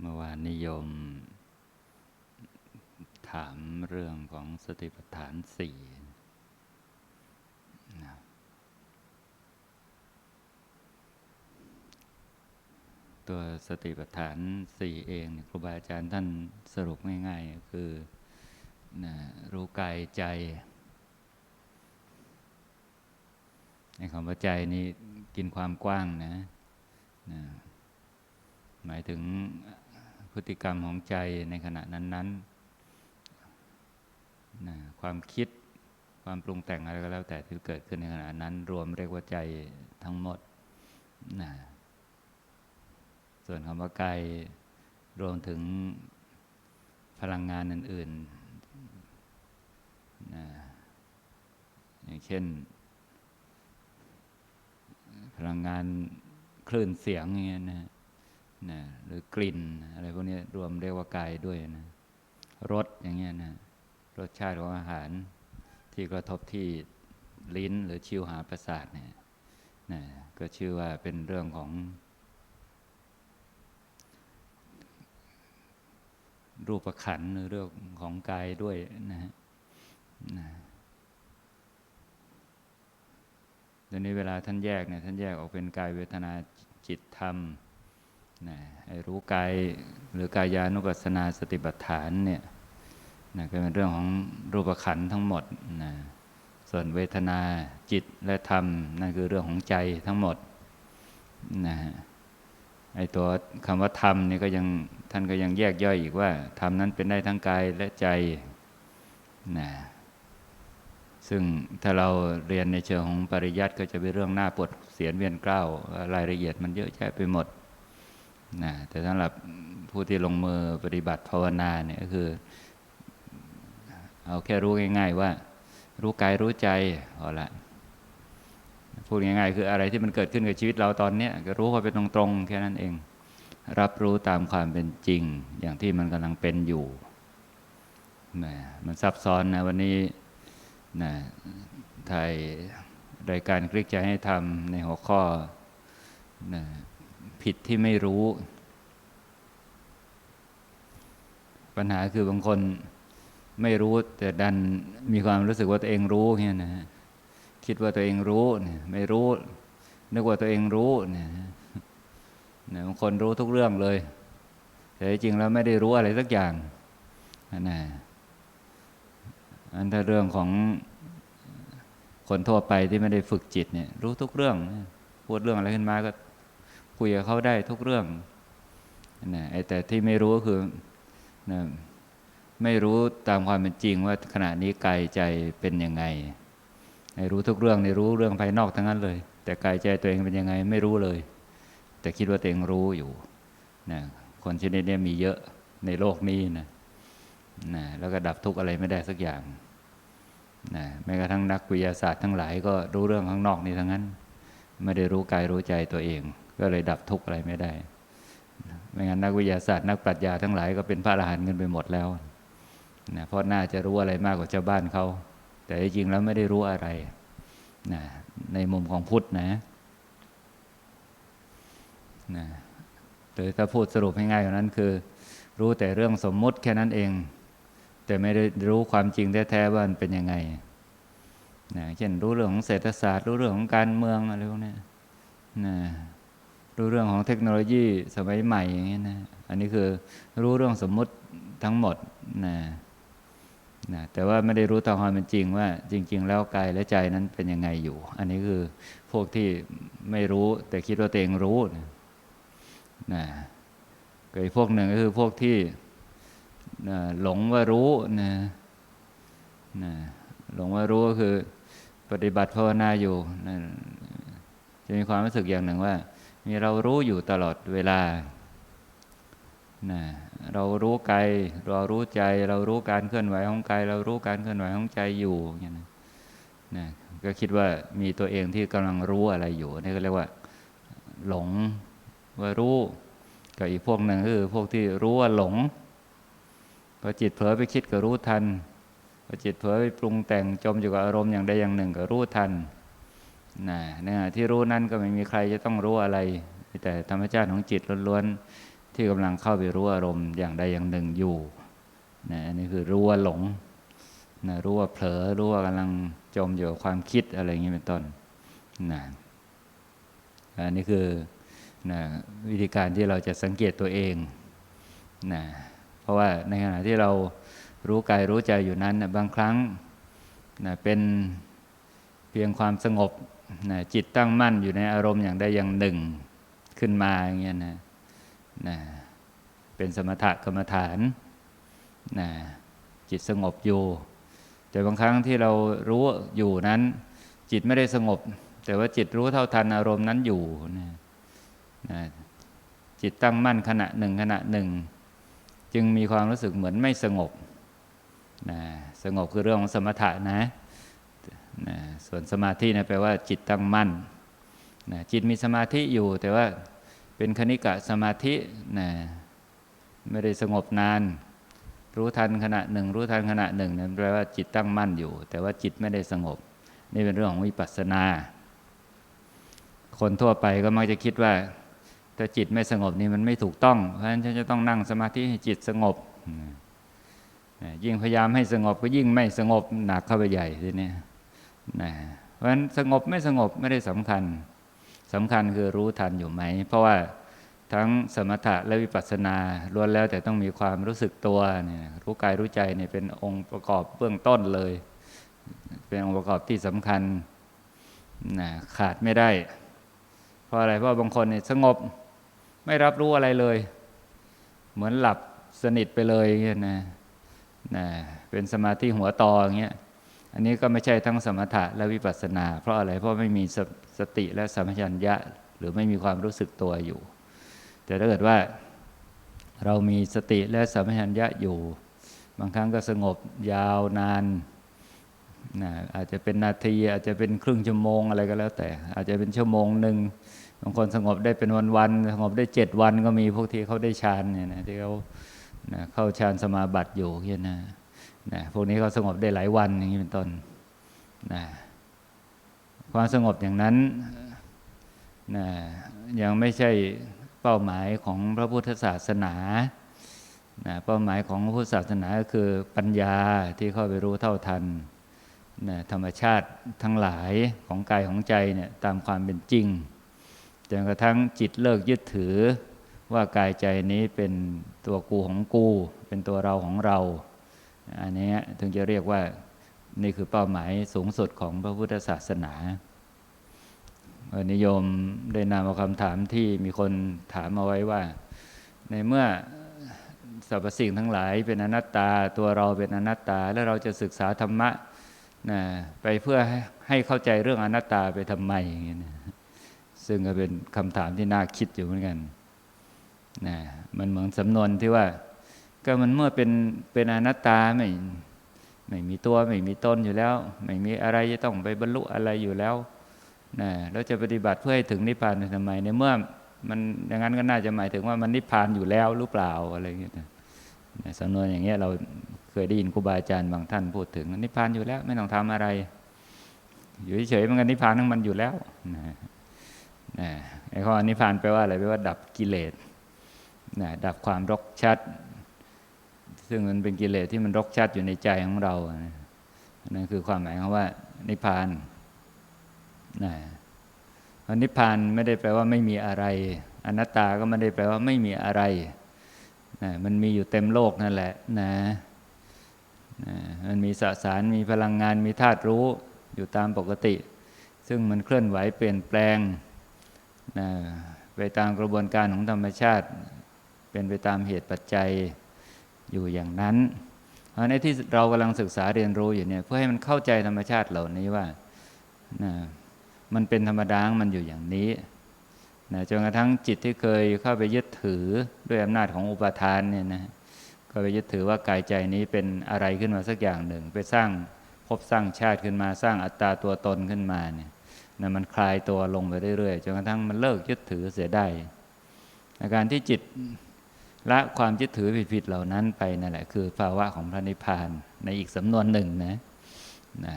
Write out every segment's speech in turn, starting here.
เมื่อวานนิยม ถามเรื่องของสติปัฏฐานสี่นะตัวสติปัฏฐานสี่เองครูบาอาจารย์ท่านสรุปง่ายๆ คือนะรู้กายใจ ในคำว่าใจนี้กินความกว้างนะนะ หมายถึง พฤติกรรมของใจในขณะนั้นๆนะความคิดความปรุงแต่งอะไรก็แล้วแต่ที่เกิดขึ้นในขณะนั้น รวมเรียกว่าใจทั้งหมดนะส่วนคำว่ากายรวมถึงพลังงานอื่นๆนะอย่างเช่น พลังงานคลื่นเสียงอย่างเงี้ยนะ นะหรือกลิ่นอะไรพวกนี้รวมเรียกว่ากายด้วยนะรสอย่างเงี้ยนะรสชาติของอาหารที่กระทบที่ลิ้นหรือชิวหาประสาทเนี่ยนะก็ชื่อว่าเป็นเรื่องของ รูปขันหรือเรื่องของกายด้วยนะฮะนะตอนนี้เวลาท่านแยกเนี่ยท่านแยกออกเป็นกายเวทนาจิตธรรม นะให้รู้กายหรือกายานุปัสสนาสติปัฏฐานเนี่ยนะก็เป็นเรื่องของรูปขันธ์ทั้งหมดนะส่วนเวทนาจิตและธรรมนั่นคือเรื่องของใจทั้งหมดนะไอตัวคำว่าธรรมนี่ก็ยังท่านก็ยังแยกย่อยอีกว่าธรรมนั้นเป็นได้ทั้งกายและใจนะซึ่งถ้าเราเรียนในเชิงของปริยัติก็จะเป็นเรื่องหน้าปวดเสียนเวียนเกล้ารายละเอียดมันเยอะแยะไปหมด นะแต่สำหรับผู้ที่ลงมือปฏิบัติภาวนาเนี่ยก็คือ เอาแค่รู้ง่าย ๆ ว่า รู้กายรู้ใจเอาละพูดง่ายๆ คืออะไรที่มันเกิดขึ้นกับชีวิตเราตอนนี้ก็รู้เขาเป็นตรงๆ แค่นั้นเอง รับรู้ตามความเป็นจริง อย่างที่มันกำลังเป็นอยู่แหมมันซับซ้อนนะวันนี้นะถ่ายรายการคลิกใจให้ทำในหัวข้อนะ ผิดที่ไม่รู้ ปัญหาคือบางคนไม่รู้แต่ดันมีความรู้สึกว่าตัวเองรู้เงี้ยนะฮะคิดว่าตัวเองรู้เนี่ยไม่รู้ นึกว่าตัวเองรู้เนี่ยนะบางคนรู้ทุกเรื่องเลย แต่จริงแล้วไม่ได้รู้อะไรสักอย่างนะอันถ้าเรื่องของคนทั่วไปที่ไม่ได้ฝึกจิตเนี่ย รู้ทุกเรื่องพูดเรื่องอะไรขึ้นมาก็ คุยกับเขาได้ทุกเรื่องนะไอ้แต่ที่ไม่รู้ก็คือนะไม่รู้ตามความเป็นจริงว่าขณะนี้กายใจเป็นยังไงไอ้รู้ทุกเรื่องในรู้เรื่องภายนอกทั้งนั้นเลย แต่กายใจตัวเองเป็นยังไงไม่รู้เลย แต่คิดว่าตัวเองรู้อยู่นะคนชนิดนี้มีเยอะในโลกนี้นะนะแล้วก็ดับทุกข์อะไรไม่ได้สักอย่างนะแม้กระทั่งนักวิทยาศาสตร์ทั้งหลายก็รู้เรื่องข้างนอกนี่ทั้งนั้น ไม่ได้รู้กายรู้ใจตัวเอง ก็เลยดับทุกข์อะไรไม่ได้ไม่งั้นนักวิทยาศาสตร์นักปรัชญาทั้งหลายก็เป็นพระอรหันต์กันไปหมดแล้วนะเพราะน่าจะรู้อะไรมากกว่าชาวบ้านเขา แต่จริงๆแล้วไม่ได้รู้อะไรนะในมุมของพุทธนะนะหรือถ้าพูดสรุปให้ง่ายกว่านั้นคือ รู้แต่เรื่องสมมุติแค่นั้นเอง แต่ไม่ได้รู้ความจริงแท้ๆว่ามันเป็นยังไงนะเช่นรู้เรื่องของเศรษฐศาสตร์ รู้เรื่องของการเมืองอะไรพวกนี้นะ รู้เรื่องของเทคโนโลยีสมัยใหม่อย่างนี้นะอันนี้คือรู้เรื่องสมมุติทั้งหมดนะนะแต่ว่าไม่ได้รู้ตามความเป็นจริงว่าจริง ๆ แล้วกายและใจนั้นเป็นยังไงอยู่ อันนี้คือพวกที่ไม่รู้แต่คิดว่าตัวเองรู้นะนะก็อีกพวกหนึ่งก็คือพวกที่นะหลงว่ารู้นะนะหลงว่ารู้ก็คือปฏิบัติภาวนาอยู่นะจะมีความรู้สึกอย่างหนึ่งว่า มีเรารู้อยู่ตลอดเวลานะเรารู้กายเรารู้ใจ เรารู้การเคลื่อนไหวของกายเรารู้การเคลื่อนไหวของใจอยู่อย่างนี้นะก็คิดว่ามีตัวเองที่กำลังรู้อะไรอยู่นี่ก็เรียกว่า หลงว่ารู้กับอีกพวกหนึ่งก็คือพวกที่รู้ว่าหลงพอจิตเผลอไปคิดก็รู้ทันพอจิตเผลอไปปรุงแต่งจมอยู่กับอารมณ์อย่างใดอย่างหนึ่งก็รู้ทัน นะเนี่ยที่รู้นั้นก็ไม่มีใครจะต้องรู้อะไร แต่ธรรมชาติของจิตล้วนๆที่กำลังเข้าไปรู้อารมณ์อย่างใดอย่างหนึ่งอยู่นะอันนี้คือรู้ว่าหลงนะรู้ว่าเผลอรู้ว่ากำลังจมอยู่กับความคิดอะไรอย่างนี้เป็นต้นนะอันนี้คือนะวิธีการที่เราจะสังเกตตัวเองนะเพราะว่าในขณะที่เรารู้กายรู้ใจอยู่นั้นนะบางครั้งนะเป็นเพียงความสงบ นะจิตตั้งมั่นอยู่ในอารมณ์อย่างใดอย่างหนึ่งขึ้นมาอย่างเงี้ยนะนะเป็นสมถะกรรมฐานนะจิตสงบอยู่ แต่บางครั้งที่เรารู้อยู่นั้น จิตไม่ได้สงบ แต่ว่าจิตรู้เท่าทันอารมณ์นั้นอยู่นะนะจิตตั้งมั่นขณะหนึ่งขณะหนึ่ง จึงมีความรู้สึกเหมือนไม่สงบนะสงบคือเรื่องของสมถะนะ นะส่วนสมาธินะแปลว่าจิตตั้งมั่นนะจิตมีสมาธิอยู่แต่ว่าเป็นคณิกะสมาธินะไม่ได้สงบนาน รู้ทันขณะหนึ่ง รู้ทันขณะหนึ่งนั่นแปลว่าจิตตั้งมั่นอยู่ แต่ว่าจิตไม่ได้สงบ นี่เป็นเรื่องของวิปัสสนา คนทั่วไปก็มักจะคิดว่าถ้าจิตไม่สงบนี่มันไม่ถูกต้อง เพราะฉะนั้นฉันจะต้องนั่งสมาธิให้จิตสงบ ยิ่งพยายามให้สงบก็ยิ่งไม่สงบหนักเข้าไปใหญ่ทีนี้ นะเพราะฉะนั้นสงบไม่สงบไม่ได้สำคัญสำคัญคือรู้ทันอยู่ไหม เพราะว่าทั้งสมถะและวิปัสสนาล้วนแล้วแต่ต้องมีความรู้สึกตัวเนี่ยรู้กายรู้ใจเนี่ยเป็นองค์ประกอบเบื้องต้นเลย เป็นองค์ประกอบที่สำคัญนะขาดไม่ได้ เพราะอะไรเพราะบางคนเนี่ยสงบไม่รับรู้อะไรเลย เหมือนหลับสนิทไปเลยเงี้ยนะนะเป็นสมาธิหัวต่ออย่างเงี้ย อันนี้ก็ไม่ใช่ทั้งสมถะและวิปัสสนา เพราะอะไรเพราะไม่มีสสติและสัมปชัญญะ หรือไม่มีความรู้สึกตัวอยู่ แต่ถ้าเกิดว่าเรามีสติและสัมปชัญญะอยู่ บางครั้งก็สงบยาวนานนะอาจจะเป็นนาทีอาจจะเป็นครึ่งชั่วโมงอะไรก็แล้วแต่ อาจจะเป็นชั่วโมงหนึ่งบางคนสงบได้เป็นวันๆสงบได้เจ็ดวันก็มีพวกที่เขาได้ฌานเนี่ยนะที่เขานะเข้าฌานสมาบัติอยู่เงี้ยนะ นะพวกนี้เขาสงบได้หลายวันอย่างนี้เป็นต้นนะความสงบอย่างนั้นนะยังไม่ใช่เป้าหมายของพระพุทธศาสนานะเป้าหมายของพระพุทธศาสนาก็คือปัญญาที่เข้าไปรู้เท่าทันนะธรรมชาติทั้งหลายของกายของใจเนี่ยตามความเป็นจริงจนกระทั่งจิตเลิกยึดถือว่ากายใจนี้เป็นตัวกูของกู เป็นตัวเราของเรา อันนี้ถึงจะเรียกว่านี่คือเป้าหมายสูงสุดของพระพุทธศาสนานิยมได้นำเอาคำถามที่มีคนถามเอาไว้ว่า ในเมื่อสรรพสิ่งทั้งหลายเป็นอนัตตาตัวเราเป็นอนัตตา แล้วเราจะศึกษาธรรมะนะไปเพื่อให้เข้าใจเรื่องอนัตตาไปทำไมอย่างเงี้ยนะซึ่งก็เป็นคำถามที่น่าคิดอยู่เหมือนกันนะมันเหมือนสำนวนที่ว่า ก็มันเมื่อเป็นเป็นอนัตตาไม่ไม่มีตัวไม่มีตนอยู่แล้ว ไม่มีอะไรจะต้องไปบรรลุอะไรอยู่แล้วนะแล้วจะปฏิบัติเพื่อให้ถึงนิพพานทำไมในเมื่อมันอย่างนั้นก็น่าจะหมายถึงว่ามันนิพพานอยู่แล้วหรือเปล่าอะไรอย่างเงี้ยนะสำนวนอย่างเงี้ยเราเคยได้ยินครูบาอาจารย์บางท่านพูดถึงนิพพานอยู่แล้ว ไม่ต้องทำอะไร อยู่เฉยๆมันก็นิพพานทั้งมันอยู่แล้วนะนะไอ้ข้อนิพพานแปลว่าอะไรแปลว่าดับกิเลสนะดับความรกชัด ซึ่งมันเป็นกิเลสที่มันรกชัดอยู่ในใจของเรานั่นคือความหมายของว่า นิพพานนะนิพพานไม่ได้แปลว่าไม่มีอะไร อนัตตาก็ไม่ได้แปลว่าไม่มีอะไรนะมันมีอยู่เต็มโลกนั่นแหละนะนะมันมีสสารมีพลังงานมีธาตุรู้อยู่ตามปกติ ซึ่งมันเคลื่อนไหวเปลี่ยนแปลงนะไปตามกระบวนการของธรรมชาติ เป็นไปตามเหตุปัจจัย อยู่อย่างนั้นเพราะในที่เรากำลังศึกษาเรียนรู้อยู่เนี่ยเพื่อให้มันเข้าใจธรรมชาติเหล่านี้ว่านะมันเป็นธรรมดามันอยู่อย่างนี้นะจนกระทั่งจิตที่เคยเข้าไปยึดถือด้วยอำนาจของอุปาทานเนี่ยนะก็ไปยึดถือว่ากายใจนี้เป็นอะไรขึ้นมาสักอย่างหนึ่ง ไปสร้างพบสร้างชาติขึ้นมาสร้างอัตตาตัวตนขึ้นมาเนี่ยนะมันคลายตัวลงไปเรื่อยๆจนกระทั่งมันเลิกยึดถือเสียได้อาการที่จิต ละความยึดถือผิดๆเหล่านั้นไปนั่นแหละคือภาวะของพระนิพพานในอีกสำนวนหนึ่งนะนะ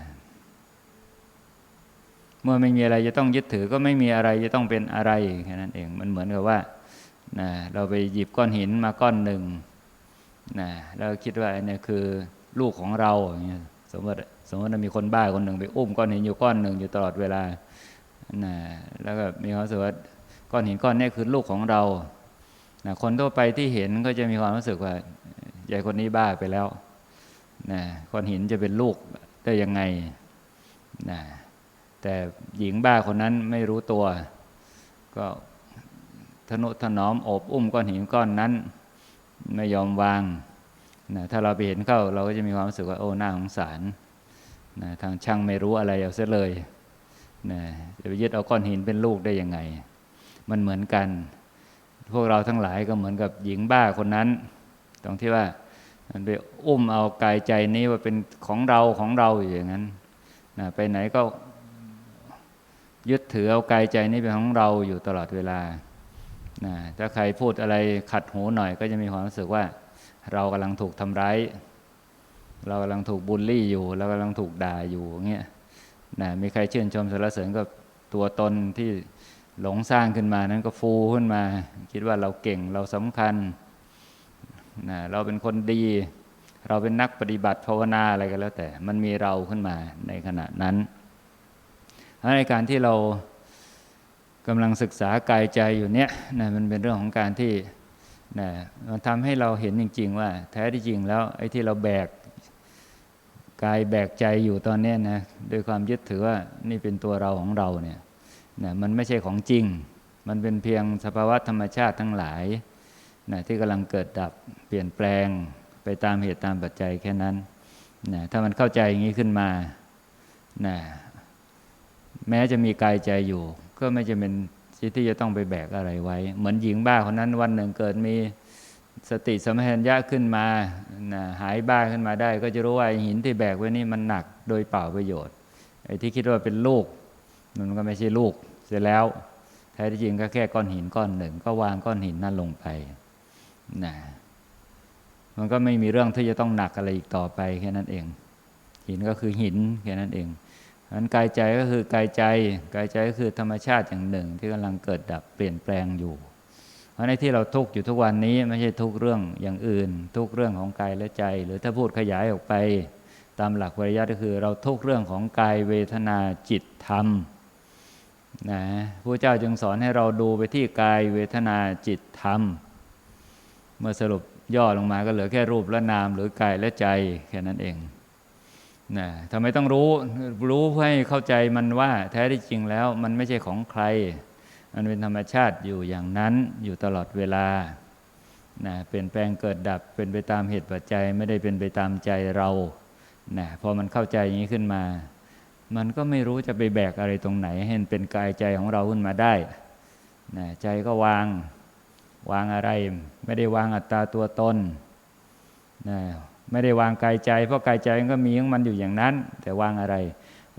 เมื่อไม่มีอะไรจะต้องยึดถือก็ไม่มีอะไรจะต้องเป็นอะไรแค่นั้นเองมันเหมือนกับว่านะเราไปหยิบก้อนหินมาก้อนหนึ่งนะแล้วคิดว่าเนี้คือลูกของเราอย่างเงี้ยสมมติสมมติมีคนบ้าคนหนึ่งไปอุ้มก้อนหินอยู่ก้อนหนึ่งอยู่ตลอดเวลานะแล้วก็มีความรู้สึกว่าก้อนหินก้อนนี้คือลูกของเรา นะคนทั่วไปที่เห็นก็จะมีความรู้สึกว่ายายคนนี้บ้าไปแล้วนะก้อนหินจะเป็นลูกได้ยังไงนะแต่หญิงบ้าคนนั้นไม่รู้ตัว ก็ทนุถนอมอบอุ้มก้อนหินก้อนนั้น ไม่ยอมวางนะถ้าเราไปเห็นเข้าเราก็จะมีความรู้สึกว่าโอ้หน้าสงสารนะทางช่างไม่รู้อะไรเอาซะเลยนะจะไปยึดเอาก้อนหินเป็นลูกได้ยังไง มันเหมือนกัน พวกเราทั้งหลายก็เหมือนกับหญิงบ้าคนนั้น ตรงที่ว่ามันไปอุ้มเอากายใจนี้ว่าเป็นของเราของเราอยู่อย่างนั้นนะไปไหนก็ยึดถือเอากายใจนี้เป็นของเราอยู่ตลอดเวลานะถ้าใครพูดอะไรขัดหูหน่อย ก็จะมีความรู้สึกว่า เรากำลังถูกทำร้าย เรากำลังถูกบูลลี่อยู่ เรากำลังถูกด่าอยู่เงี้ยนะมีใครชื่นชมสรรเสริญกับตัวตนที่ หลงสร้างขึ้นมานั้นก็ฟูขึ้นมา คิดว่าเราเก่งเราสำคัญนะเราเป็นคนดี เราเป็นนักปฏิบัติภาวนาอะไรก็แล้ว แต่ มันมีเราขึ้นมาในขณะนั้นในการที่เรากำลังศึกษากายใจอยู่เนี้ยนะมันเป็นเรื่องของการที่นะมันทำให้เราเห็นจริง ๆ ว่า แท้ที่จริงแล้วไอ้ที่เราแบกกายแบกใจอยู่ตอนนี้นะโดยความยึดถือว่านี่เป็นตัวเราของเราเนี่ย นะมันไม่ใช่ของจริง มันเป็นเพียงสภาวะธรรมชาติทั้งหลายนะที่กำลังเกิดดับเปลี่ยนแปลงไปตามเหตุตามปัจจัยแค่นั้นนะถ้ามันเข้าใจอย่างนี้ขึ้นมานะแม้จะมีกายใจอยู่ ก็ไม่จะเป็นที่จะต้องไปแบกอะไรไว้ เหมือนหญิงบ้าคนนั้นวันหนึ่งเกิดมีสติสมัญญะขึ้นมานะหายบ้าขึ้นมาได้ ก็จะรู้ว่าหินที่แบกไว้นี่มันหนักโดยเปล่าประโยชน์ไอ้ที่คิดว่าเป็นลูกมันก็ไม่ใช่ลูก เสร็จแล้วแท้ที่จริงก็แค่ก้อนหินก้อนหนึ่ง ก็วางก้อนหินนั่นลงไปนะมันก็ไม่มีเรื่องที่จะต้องหนักอะไรอีกต่อไปแค่นั้นเอง หินก็คือหินแค่นั้นเองนั้นกายใจก็คือกายใจ กายใจก็คือธรรมชาติอย่างหนึ่ง ที่กำลังเกิดดับเปลี่ยนแปลงอยู่ เพราะในที่เราทุกข์อยู่ทุกวันนี้ไม่ใช่ทุกเรื่องอย่างอื่น ทุกเรื่องของกายและใจ หรือถ้าพูดขยายออกไป ตามหลักวิริยะก็คือ เราทุกเรื่องของกายเวทนาจิตธรรม นะพระเจ้าจึงสอนให้เราดูไปที่กายเวทนาจิตธรรม เมื่อสรุปย่อลงมาก็เหลือแค่รูปและนาม หรือกายและใจแค่นั้นเองนะทำไมต้องรู้รู้เพื่อให้เข้าใจมันว่าแท้ที่จริงแล้วมันไม่ใช่ของใคร มันเป็นธรรมชาติอยู่อย่างนั้นอยู่ตลอดเวลานะเปลี่ยนแปลงเกิดดับเป็นไปตามเหตุปัจจัยไม่ได้เป็นไปตามใจเรานะพอมันเข้าใจอย่างนี้ขึ้นมา มันก็ไม่รู้จะไปแบกอะไรตรงไหน ให้เป็นกายใจของเราขึ้นมาได้นะใจก็วางวางอะไร ไม่ได้วางอัตตาตัวตนนะไม่ได้วางกายใจ เพราะกายใจก็มีของมันอยู่อย่างนั้น แต่วางอะไร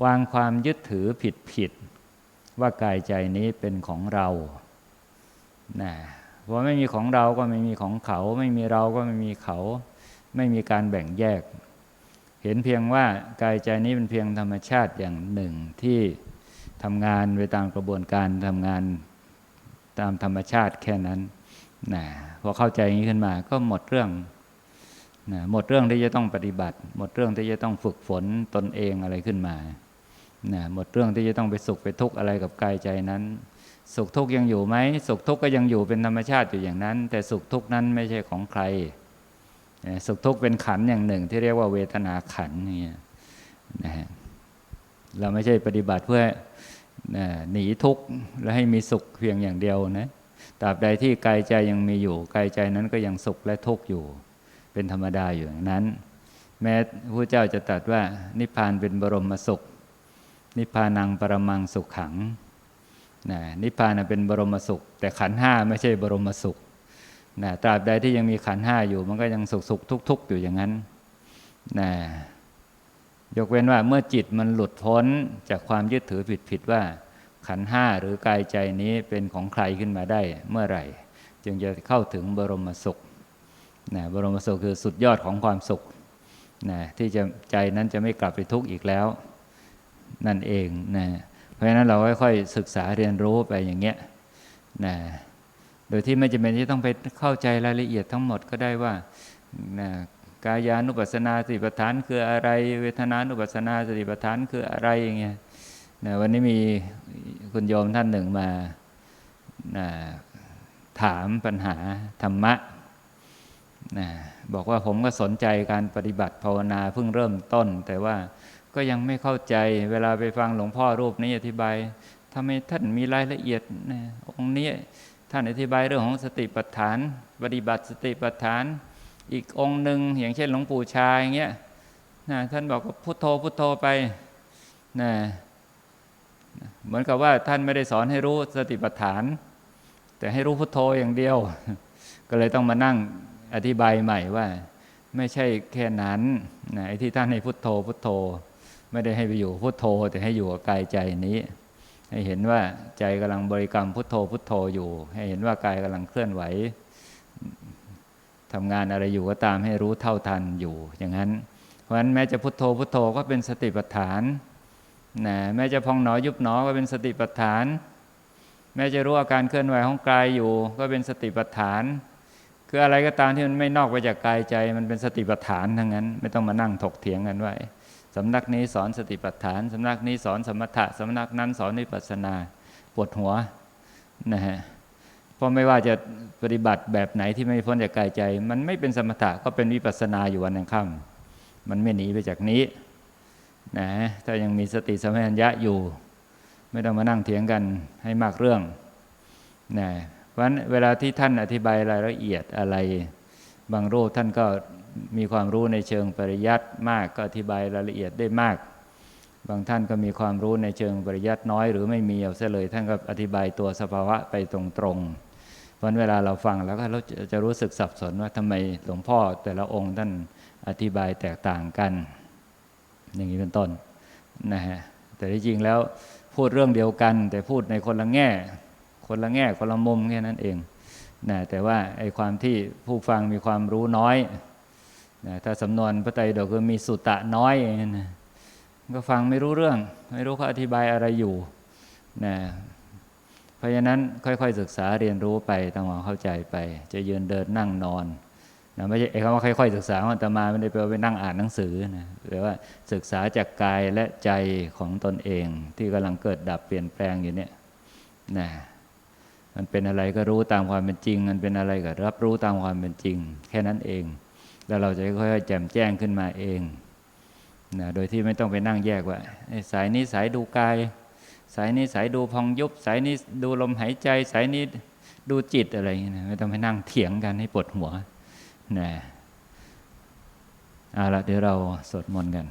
วางความยึดถือผิดผิดว่ากายใจนี้เป็นของเรานะเพราะไม่มีของเราก็ไม่มีของเขา ไม่มีเราก็ไม่มีเขา ไม่มีการแบ่งแยก เห็นเพียงว่ากายใจนี้เป็นเพียงธรรมชาติอย่างหนึ่งที่ทำงานไปตามกระบวนการทำงานตามธรรมชาติแค่นั้นนะพอเข้าใจอย่างนี้ขึ้นมาก็หมดเรื่องนะหมดเรื่องที่จะต้องปฏิบัติ หมดเรื่องที่จะต้องฝึกฝนตนเองอะไรขึ้นมานะหมดเรื่องที่จะต้องไปสุขไปทุกข์อะไรกับกายใจนั้น สุขทุกข์ยังอยู่ไหมสุขทุกข์ก็ยังอยู่เป็นธรรมชาติอยู่อย่างนั้น แต่สุขทุกข์นั้นไม่ใช่ของใคร สุขทุกข์เป็นขันอย่างหนึ่ง ที่เรียกว่าเวทนาขันนี่นะฮะเราไม่ใช่ปฏิบัติเพื่อหนีทุกข์และให้มีสุขเพียงอย่างเดียวนะตราบใดที่กายใจยังมีอยู่กายใจนั้นก็ยังสุขและทุกข์อยู่ เป็นธรรมดาอยู่อย่างนั้น แม้พระเจ้าจะตรัสว่านิพพานเป็นบรมสุข นิพพานังปรมังสุขขังนะนิพพานเป็นบรมสุข แต่ขันห้าไม่ใช่บรมสุข นะตราบใดที่ยังมีขันห้าอยู่ มันก็ยังสุขสุขทุกทุกอยู่อย่างนั้นนะยกเว้นว่าเมื่อจิตมันหลุดพ้นจากความยึดถือผิดผิดว่า ขันห้าหรือกายใจนี้เป็นของใครขึ้นมาได้เมื่อไหร่ จึงจะเข้าถึงบรมสุขนะบรมสุขคือสุดยอดของความสุขนะที่จะใจนั้นจะไม่กลับไปทุกข์อีกแล้ว นั่นเองนะเพราะฉะนั้นเราค่อยๆศึกษาเรียนรู้ไปอย่างเงี้ยนะ โดยที่ไม่จำเป็นที่ต้องไปเข้าใจรายละเอียดทั้งหมดก็ได้ว่า กายานุปัสสนาสติปัฏฐานคืออะไร เวทนานุปัสสนาสติปัฏฐานคืออะไรอย่างเงี้ยนะวันนี้มีคุณโยมท่านหนึ่งมานะถามปัญหาธรรมะนะบอกว่าผมก็สนใจการปฏิบัติภาวนาเพิ่งเริ่มต้น แต่ว่าก็ยังไม่เข้าใจเวลาไปฟังหลวงพ่อรูปนี้อธิบายทำไมท่านมีรายละเอียดนะองค์นี้ ท่านอธิบายเรื่องของสติปัฏฐาน ปฏิบัติสติปัฏฐาน อีกองหนึ่งอย่างเช่นหลวงปู่ชาอย่างเงี้ยนะท่านบอกว่าพุทโธพุทโธไปนะเหมือนกับว่าท่านไม่ได้สอนให้รู้สติปัฏฐาน แต่ให้รู้พุทโธอย่างเดียว ก็เลยต้องมานั่งอธิบายใหม่ว่า ไม่ใช่แค่นั้นนะไอ้ที่ท่านให้พุทโธพุทโธ ไม่ได้ให้ไปอยู่พุทโธ แต่ให้อยู่กับกายใจนี้ ให้เห็นว่าใจกำลังบริกรรมพุทโธพุทโธอยู่ ให้เห็นว่ากายกำลังเคลื่อนไหวทำงานอะไรอยู่ก็ตามให้รู้เท่าทันอยู่ อย่างนั้น เพราะฉะนั้นแม้จะพุทโธพุทโธก็เป็นสติปัฏฐานนะแม้จะพองหนอยุบหนอก็เป็นสติปัฏฐาน แม้จะรู้อาการเคลื่อนไหวของกายอยู่ ก็เป็นสติปัฏฐาน คืออะไรก็ตามที่มันไม่นอกไปจากกายใจ มันเป็นสติปัฏฐานทั้งนั้น ไม่ต้องมานั่งถกเถียงกันว่า สำนักนี้สอนสติปัฏฐานสำนักนี้สอนสมถะสำนักนั้นสอนวิปัสสนาปวดหัวนะฮะเพราะไม่ว่าจะปฏิบัติแบบไหนที่ไม่พ้นจากกายใจ มันไม่เป็นสมถะก็เป็นวิปัสสนาอยู่วันยังค่ำมันไม่หนีไปจากนี้นะถ้ายังมีสติสัมปชัญญะอยู่ ไม่ต้องมานั่งเถียงกันให้มากเรื่องนะเพราะฉะนั้นเวลาที่ท่านอธิบายรายละเอียดอะไร บางรูปท่านก็ มีความรู้ในเชิงปริยัติมากก็อธิบายรายละเอียดได้มาก บางท่านก็มีความรู้ในเชิงปริยัติน้อย หรือไม่มีเอาซะเลย ท่านก็อธิบายตัวสภาวะไปตรงๆเพราะเวลาเราฟังแล้วก็เราจะรู้สึกสับสนว่าทำไมหลวงพ่อแต่ละองค์ท่านอธิบายแตกต่างกัน อย่างนี้เป็นต้นนะฮะแต่ที่จริงแล้วพูดเรื่องเดียวกัน แต่พูดในคนละแง่ คนละแง่คนละมุมแค่นั้นเองนะแต่ว่าไอ้ความที่ผู้ฟังมีความรู้น้อย นะถ้าสำนวนพระไตรปิฎกคือมีสุตะน้อยนะก็ฟังไม่รู้เรื่อง ไม่รู้เขาอธิบายอะไรอยู่นะเพราะฉะนั้นค่อยๆศึกษาเรียนรู้ไปตามความเข้าใจไป จะยืนเดินนั่งนอนนะไม่ใช่ไอ้คำว่าค่อย ๆ ศึกษาของอาตมาไม่ได้แปลว่าไปนั่งอ่านหนังสือนะแต่ว่าศึกษาจากกายและใจของตนเอง ที่กำลังเกิดดับเปลี่ยนแปลงอยู่เนี่ยนะมันเป็นอะไรก็รู้ตามความเป็นจริง มันเป็นอะไรก็รับรู้ตามความเป็นจริง แค่นั้นเอง แล้วเราจะค่อยๆแจ่มแจ้งขึ้นมาเองนะโดยที่ไม่ต้องไปนั่งแยกว่าสายนี้สายดูกาย สายนี้สายดูพองยุบ สายนี้ดูลมหายใจ สายนี้ดูจิตอะไรอย่างเงี้ยนะไม่ต้องไปนั่งเถียงกันให้ปวดหัวนะเอาละเดี๋ยวเราสวดมนต์กัน